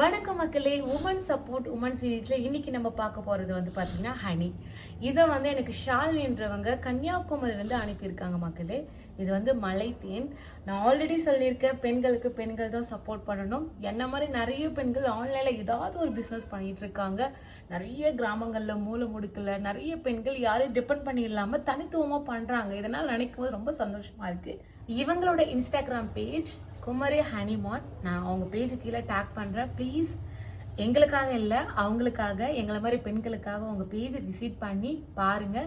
வணக்கம் மக்களே woman support woman சீரீஸில் இன்னைக்கு நம்ம பார்க்க போகிறது வந்து பார்த்திங்கன்னா ஹனி. இதை வந்து எனக்கு ஷால்ன்றவங்க கன்னியாகுமரியிலேருந்து அனுப்பியிருக்காங்க மக்களே. இது வந்து மலை தேன் நான் ஆல்ரெடி சொல்லியிருக்கேன் பெண்களுக்கு பெண்கள் தான் சப்போர்ட் பண்ணணும். என்ன மாதிரி நிறைய பெண்கள் ஆன்லைனில் ஏதாவது ஒரு பிஸ்னஸ் பண்ணிகிட்டு இருக்காங்க. நிறைய கிராமங்களில் மூளை முடுக்கில் நிறைய பெண்கள் யாரையும் டிபெண்ட் பண்ணி இல்லாமல் தனித்துவமாக பண்ணுறாங்க இதனால் நினைக்கும் போது ரொம்ப சந்தோஷமாக இருக்குது இவங்களோட இன்ஸ்டாகிராம் பேஜ் குமரி ஹனிமான். நான் அவங்க பேஜுக்கு கீழே டேக் பண்ணுறேன் ப்ளீஸ் எங்களுக்காக இல்லை அவங்களுக்காக எங்களை மாதிரி பெண்களுக்காக உங்கள் பேஜை விசிட் பண்ணி பாருங்க.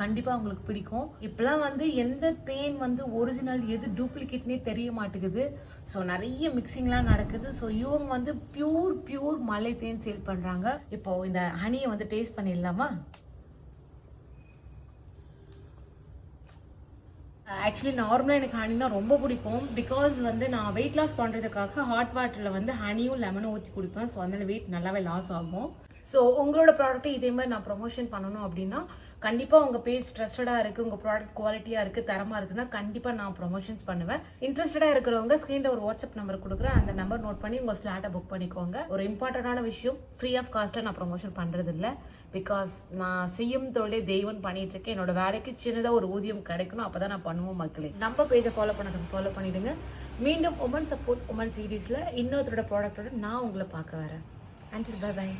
கண்டிப்பாக உங்களுக்கு பிடிக்கும். இப்போலாம் வந்து எந்த தேன் வந்து ஒரிஜினல் எது டூப்ளிகேட்னே தெரிய மாட்டேங்குது. ஸோ நிறைய மிக்சிங்லாம் நடக்குது. ஸோ இவங்க வந்து பியூர் பியூர் மலை தேன் சேல் பண்ணுறாங்க இப்போது இந்த ஹனியை வந்து டேஸ்ட் பண்ணிடலாமா? ஆக்சுவலி நார்மலாக எனக்கு ஹனி தான் ரொம்ப பிடிக்கும். பிகாஸ் வந்து நான் வெயிட் லாஸ் பண்ணுறதுக்காக ஹாட் வாட்டரில் வந்து ஹனியும் லெமனும் ஊற்றி குடிப்பேன். ஸோ அதனால வெயிட் நல்லாவே லாஸ் ஆகும். ஸோ உங்களோட ப்ராடக்ட்டை இதே மாதிரி நான் ப்ரொமோஷன் பண்ணணும் அப்படின்னா கண்டிப்பாக உங்கள் பேஜ் ட்ரஸ்டடாக இருக்குது உங்கள் ப்ராடக்ட் குவாலிட்டியாக இருக்குது தரமாக இருக்குன்னா கண்டிப்பாக நான் ப்ரொமோஷன்ஸ் பண்ணுவேன். இன்ட்ரெஸ்டடாக இருக்கிறவங்க ஸ்க்ரீனில் ஒரு வாட்ஸ்அப் நம்பர் கொடுக்குறேன். அந்த நம்பர் நோட் பண்ணி உங்கள் ஸ்லாட்டை புக் பண்ணிக்கோங்க. ஒரு இம்பார்ட்டண்டான விஷயம் ஃப்ரீ ஆஃப் காஸ்ட்டாக நான் ப்ரொமோஷன் பண்ணுறது இல்லை பிகாஸ் நான் செய்யும் தொழிலே தெய்வம் பண்ணிட்டு இருக்கேன். என்னோட வேலைக்கு சின்னதாக ஒரு ஊதியம் கிடைக்கணும். அப்போ தான் நான் பண்ணுவோம் மக்களே. நம்ம பேஜை ஃபாலோ பண்ணதுக்கு ஃபாலோ பண்ணிடுங்க. மீண்டும் உமன் சப்போர்ட் உமன் சீரீஸில் இன்னொருத்தரோட ப்ராடக்ட்டோட நான் உங்களை பார்க்க வரேன். And by by